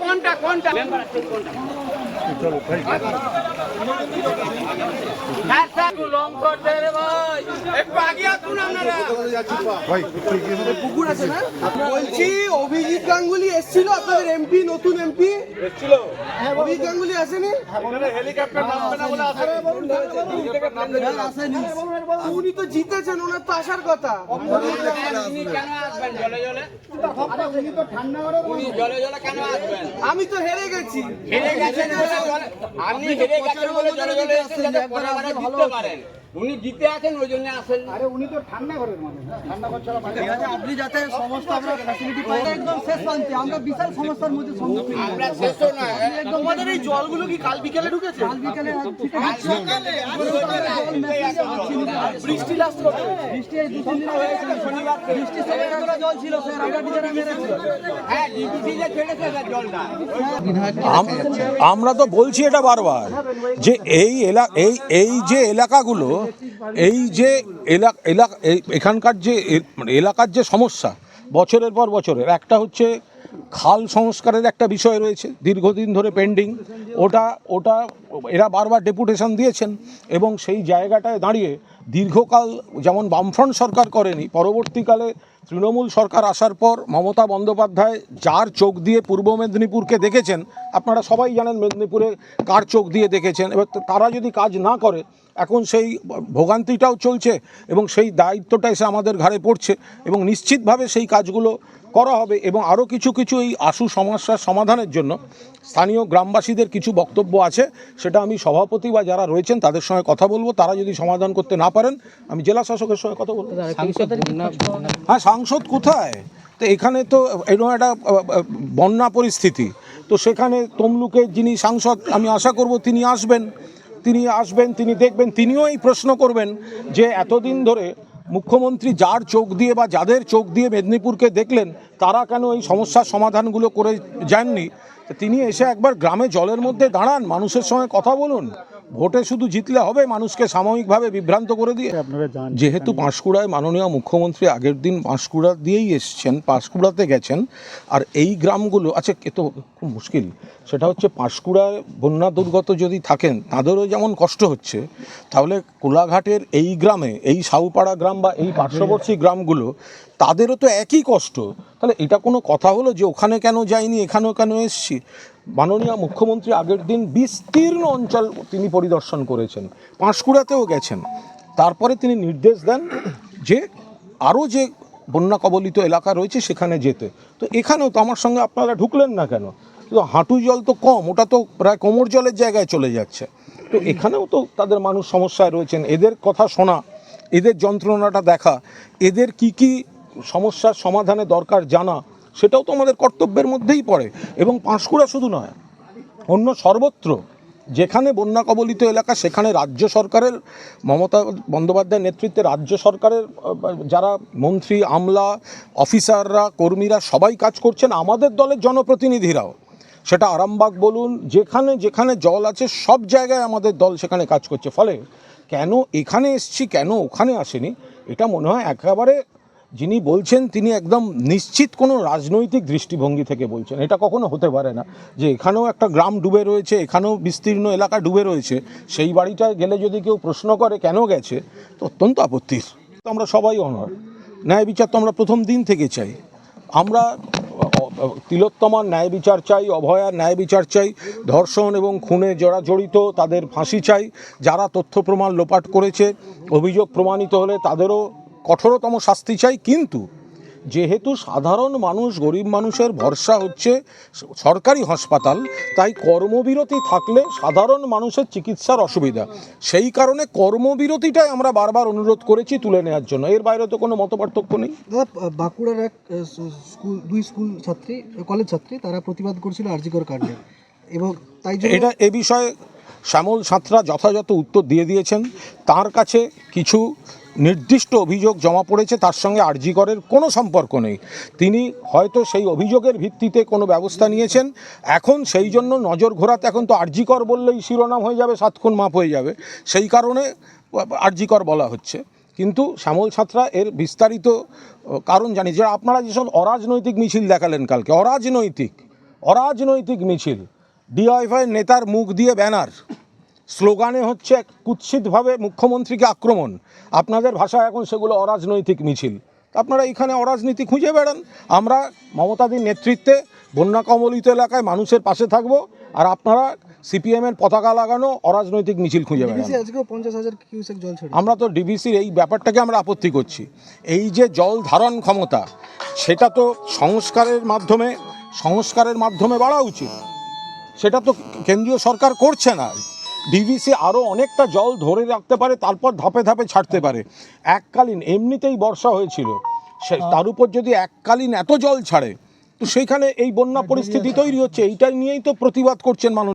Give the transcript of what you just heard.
কোনটা কোনটা লং করতে রে ভাই একটু আগে আসুন আপনারা পুকুর আছে না? বলছি অভিজিৎ গাঙ্গুলি এসেছিল আপনাদের এমপি নতুন এমপি? এসেছিল। অভিজিৎ গাঙ্গুলি আসেনি? আসেনি। উনি তো জিতেছেন ওনার তো আসার কথা। উনি কেন আসবেন? জলে? জলে উনি জলে জলে কেন আসবেন? আমি তো হেরে গেছি। আপনি হেরে গেছেন বলে জলে জলে পারেন। উনি জিতে আছেন ওই জন্য আসেন আপনি যাতে সমস্ত আমরা ফ্যাসিলিটি পাই। একদম শেষ প্রান্তে আমরা বিশাল সমস্যার মধ্যে সম্মুখীন। আমরা শেষও না তোমাদের এই জলগুলো কি কাল বিকেলে ঢুকেছে? কাল বিকেলে সকালে বৃষ্টি লাস্ট কবে? বৃষ্টি এই দু তিন দিন হয়েছে বৃষ্টির সময় এতটা জল ছিল স্যার আমরা নিজেরা মেরেছি হ্যাঁ ডিবিসি যে ছেড়েছে তার জলটা। আমরা তো বলছি এটা বারবার যে এই এলা এই এই যে এলাকাগুলো এই যে এলাকা এলাকা এই- এখানকার যে এ- মানে এলাকার যে সমস্যা বছরের পর বছরের একটা হচ্ছে খাল সংস্কারের একটা বিষয় রয়েছে দীর্ঘদিন ধরে পেন্ডিং ওটা ওটা এরা বারবার ডেপুটেশন দিয়েছেন এবং সেই জায়গাটায় দাঁড়িয়ে দীর্ঘকাল যেমন বামফ্রন্ট সরকার করেনি, পরবর্তীকালে তৃণমূল সরকার আসার পর মমতা বন্দ্যোপাধ্যায় যার চোখ দিয়ে পূর্ব মেদিনীপুরকে দেখেছেন, আপনারা সবাই জানেন মেদিনীপুরে কার চোখ দিয়ে দেখেছেন, এবার তারা যদি কাজ না করে এখন সেই ভোগান্তিটাও চলছে এবং সেই দায়িত্বটা এসে আমাদের ঘাড়ে পড়ছে এবং নিশ্চিতভাবে সেই কাজগুলো করা হবে এবং আরও কিছু কিছু এই আশু সমস্যার সমাধানের জন্য স্থানীয় গ্রামবাসীদের কিছু বক্তব্য আছে সেটা আমি সভাপতি বা যারা রয়েছেন তাদের সঙ্গে কথা বলব। তারা যদি সমাধান করতে না পারেন আমি জেলা শাসকের সঙ্গে কথা বলব। হ্যাঁ সাংসদ কোথায়? তো এখানে তো এরকম একটা বন্যা পরিস্থিতি। তো সেখানে তমলুকের যিনি সাংসদ আমি আশা করব তিনি আসবেন। তিনি আসবেন, তিনি দেখবেন, তিনিও এই প্রশ্ন করবেন যে এতদিন ধরে মুখ্যমন্ত্রী যার চোখ দিয়ে বা যাদের চোখ দিয়ে মেদিনীপুরকে দেখলেন, তারা কেন এই সমস্যার সমাধানগুলো করে যাননি? তিনি এসে একবার গ্রামে জলের মধ্যে দাঁড়ান, মানুষের সঙ্গে কথা বলুন। ভোটে শুধু জিতলে হবে মানুষকে সাময়িকভাবে বিভ্রান্ত করে দিয়ে? যেহেতু পাঁশকুড়ায় মাননীয় মুখ্যমন্ত্রী আগের দিন পাঁশকুড়া দিয়েই এসছেন পাঁশকুড়াতে গেছেন আর এই গ্রামগুলো আচ্ছা এ তো খুব মুশকিল। সেটা হচ্ছে পাঁশকুড়ায় বন্যা দুর্গত যদি থাকেন তাদেরও যেমন কষ্ট হচ্ছে তাহলে কোলাঘাটের এই গ্রামে এই সাউপাড়া গ্রাম বা এই পার্শ্ববর্তী গ্রামগুলো তাদেরও তো একই কষ্ট। তাহলে এটা কোনো কথা হলো যে ওখানে কেন যাইনি, এখানেও কেন এসছি? মাননীয় মুখ্যমন্ত্রী আগের দিন বিস্তীর্ণ অঞ্চল তিনি পরিদর্শন করেছেন, পাঁশকুড়াতেও গেছেন। তারপরে তিনি নির্দেশ দেন যে আরও যে বন্যা কবলিত এলাকা রয়েছে সেখানে যেতে। তো এখানেও তো আমার সঙ্গে আপনারা ঢুকলেন না কেন? তো হাঁটু জল তো কম, ওটা তো প্রায় কোমর জলের জায়গায় চলে যাচ্ছে। তো এখানেও তো তাদের মানুষ সমস্যায় রয়েছেন। এদের কথা শোনা, এদের যন্ত্রণাটা দেখা, এদের কি কি সমস্যার সমাধানে দরকার জানা, সেটাও তো আমাদের কর্তব্যের মধ্যেই পড়ে। এবং পাঁশকুড়া শুধু নয়, অন্য সর্বত্র, যেখানে বন্যা কবলিত এলাকা, সেখানে রাজ্য সরকারের, মমতা বন্দ্যোপাধ্যায়ের নেতৃত্বে রাজ্য সরকারের, যারা মন্ত্রী, আমলা, অফিসাররা, কর্মীরা সবাই কাজ করছেন, আমাদের দলের জনপ্রতিনিধিরাও। সেটা আরামবাগ বলুন, যেখানে যেখানে জল আছে, সব জায়গায় আমাদের দল সেখানে কাজ করছে। ফলে কেন এখানে এসছি, কেন ওখানে আসেনি, এটা মনে হয় একেবারে যিনি বলছেন তিনি একদম নিশ্চিত কোনো রাজনৈতিক দৃষ্টিভঙ্গি থেকে বলছেন। এটা কখনো হতে পারে না যে এখানেও একটা গ্রাম ডুবে রয়েছে, এখানেও বিস্তীর্ণ এলাকা ডুবে রয়েছে। সেই বাড়িটায় গেলে যদি কেউ প্রশ্ন করে কেন গেছে, তো অত্যন্ত আপত্তির। তো আমরা সবাই অনর ন্যায় বিচার তো আমরা প্রথম দিন থেকে চাই। আমরা তিলোত্তমার ন্যায় বিচার চাই, অভয়ার ন্যায় বিচার চাই, ধর্ষণ এবং খুনে যারা জড়িত তাদের ফাঁসি চাই। যারা তথ্য প্রমাণ লোপাট করেছে, অভিযোগ প্রমাণিত হলে তাদেরও কঠোরতম শাস্তি চাই কিন্তু যেহেতু সাধারণ মানুষ গরিব মানুষের ভরসা হচ্ছে সরকারি হাসপাতাল তাই কর্মবিরতি থাকলে সাধারণ মানুষের চিকিৎসার অসুবিধা। সেই কারণে কর্মবিরতিটাই আমরা বারবার অনুরোধ করেছি তুলে নেওয়ার জন্য। এর বাইরে তো কোনো মতপার্থক্য নেই। বাঁকুড়ার এক স্কুল দুই স্কুল ছাত্রী কলেজ ছাত্রী তারা প্রতিবাদ করছিল আরজিকর কাণ্ডে। এবং তাই এটা এ বিষয়ে শ্যামল সাঁতরা যথাযথ উত্তর দিয়ে দিয়েছেন। তার কাছে কিছু নির্দিষ্ট অভিযোগ জমা পড়েছে, তার সঙ্গে আরজিকরের কোনো সম্পর্ক নেই। তিনি হয়তো সেই অভিযোগের ভিত্তিতে কোনো ব্যবস্থা নিয়েছেন। এখন সেই জন্য নজর ঘোরাতে এখন তো আরজিকর বললেই শিরোনাম হয়ে যাবে, সাত খুন মাপ হয়ে যাবে। সেই কারণে আরজিকর বলা হচ্ছে। কিন্তু শ্যামল ছাত্রা এর বিস্তারিত কারণ জানি। যে আপনারা যেসব অরাজনৈতিক মিছিল দেখালেন কালকে, অরাজনৈতিক অরাজনৈতিক মিছিল ডিওয়াইফাই নেতার মুখ দিয়ে ব্যানার স্লোগানে হচ্ছে কুৎসিতভাবে মুখ্যমন্ত্রীকে আক্রমণ। আপনাদের ভাষায় এখন সেগুলো অরাজনৈতিক মিছিল। আপনারা এখানে অরাজনীতি খুঁজে বেড়ান। আমরা মমতাদির নেতৃত্বে বন্যা কবলিত এলাকায় মানুষের পাশে থাকব আর আপনারা সিপিএমের পতাকা লাগানো অরাজনৈতিক মিছিল খুঁজে বেড়ান। আমরা তো ডিবিসির এই ব্যাপারটাকে আমরা আপত্তি করছি। এই যে জল ধারণ ক্ষমতা সেটা তো সংস্কারের মাধ্যমে সংস্কারের মাধ্যমে বাড়া উচিত। সেটা তো কেন্দ্রীয় সরকার করছে না। ডিভিসি আরও অনেকটা জল ধরে রাখতে পারে তারপর ধাপে ধাপে ছাড়তে পারে। এককালীন এমনিতেই বর্ষা হয়েছিল। সে তার উপর যদি এককালীন এত জল ছাড়ে তো সেইখানে এই বন্যা পরিস্থিতি তৈরি হচ্ছে। এইটাই নিয়েই তো প্রতিবাদ করছেন মানুষ।